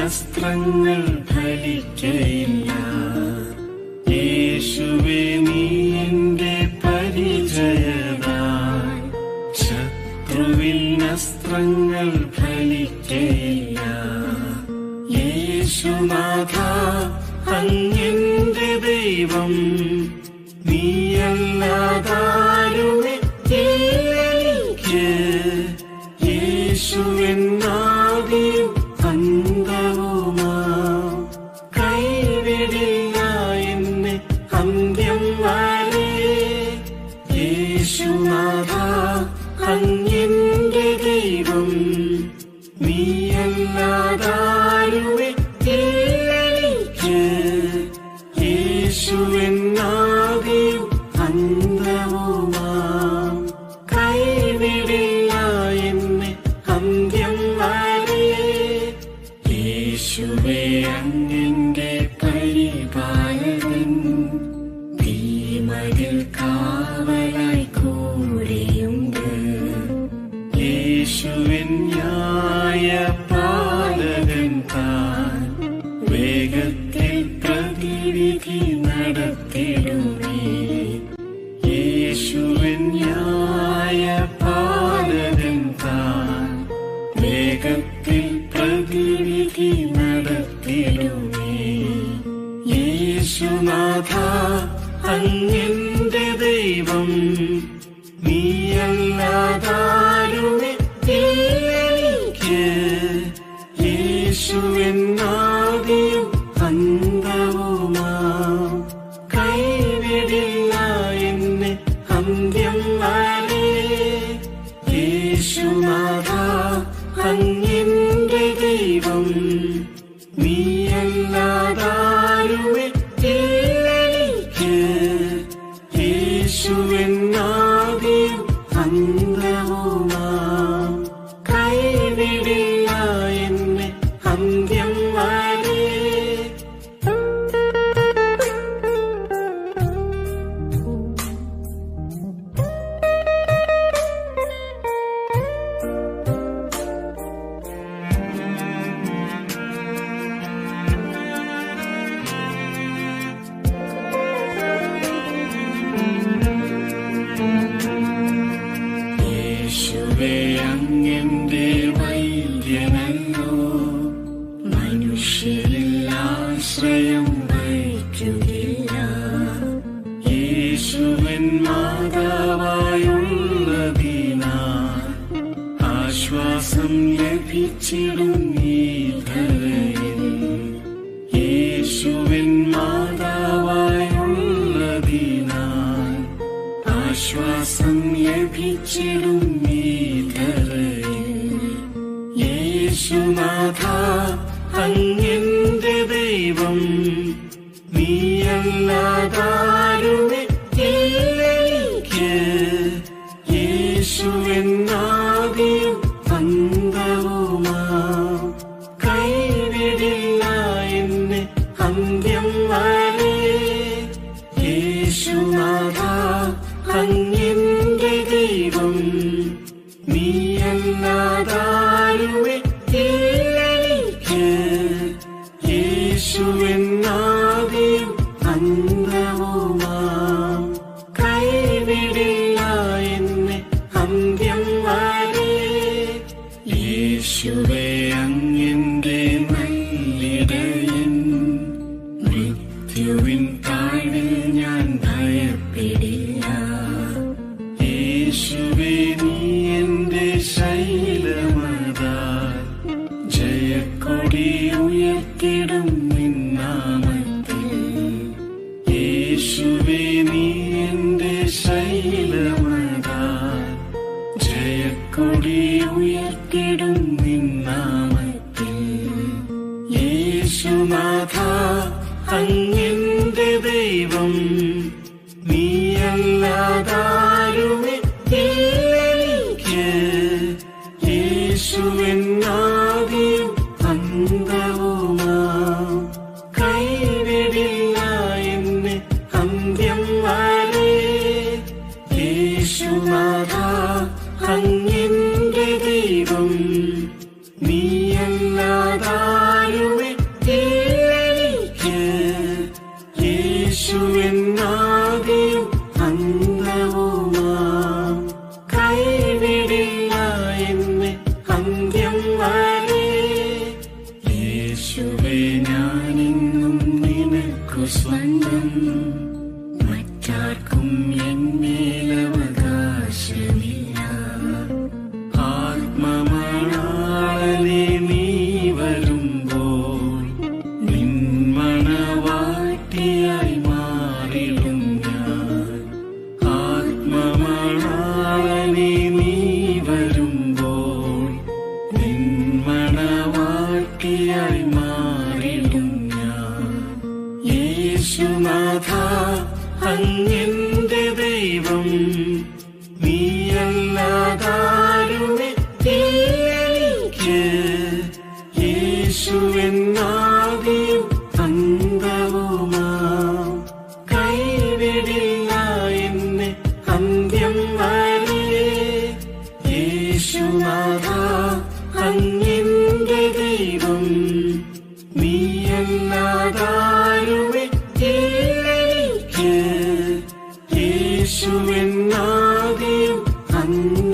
ശത്രുവിൻ അസ്ത്രങ്ങൾ ഫലിക്കയില്ല. യേശുവേ നീ എന്റെ പരിചയതാ ശത്രുവിൻ അസ്ത്രങ്ങൾ ഫലിക്കയില്ല. യേശുനാഥ അങ്ങന്റെ ദൈവം നീയല്ലാതാരുമിക്ക് യേശുവെന്നാദിയും believe in. അങ്ങെന്റെ ദൈവം. ആശ്രയം വയ്ക്കുകില്ല യേശുവൻ മാതാവായുള്ളതിനാൽ ആശ്വാസം ലഭിച്ചിടും ഈ ധരയിൽ. യേശുവൻ മാതാവായുള്ളതിനാൽ ആശ്വാസം ലഭിച്ചിടും യേശുനാഥ അങ്ങെന്റെ ദൈവം. നീയല്ലാതാരുമിക്ക് യേശുവെന്നാദിയും കൈവിടില്ല എന്നെ അന്ത്യം വരെ. യേശുവേ അങ്ങന്റെ നല്ലിടയൻ മൃത്യുവിൻ താഴിൽ ഞാൻ ഭയപ്പെടില്ല. യേശുവേ നീ എന്റെ ശൈലമതാ. ജയക്കൊടി ഉയർത്തിടും നിന്നാമത്തിൽ. യേശുവേ നീ എന്റെ ശൈലമതാൽ ജയക്കൊടി ഉയർത്തിടും നിന്നാമത്തിൽ. യേശുനാഥ അങ്ങെന്റെ ദൈവം നീയല്ലാതാരുമിക്ക് നിന്മണവാട്ടിയായി മാറിടും ഞാൻ യേശുനാഥ അങ്ങെന്റെ என் ஆதியும் அந்த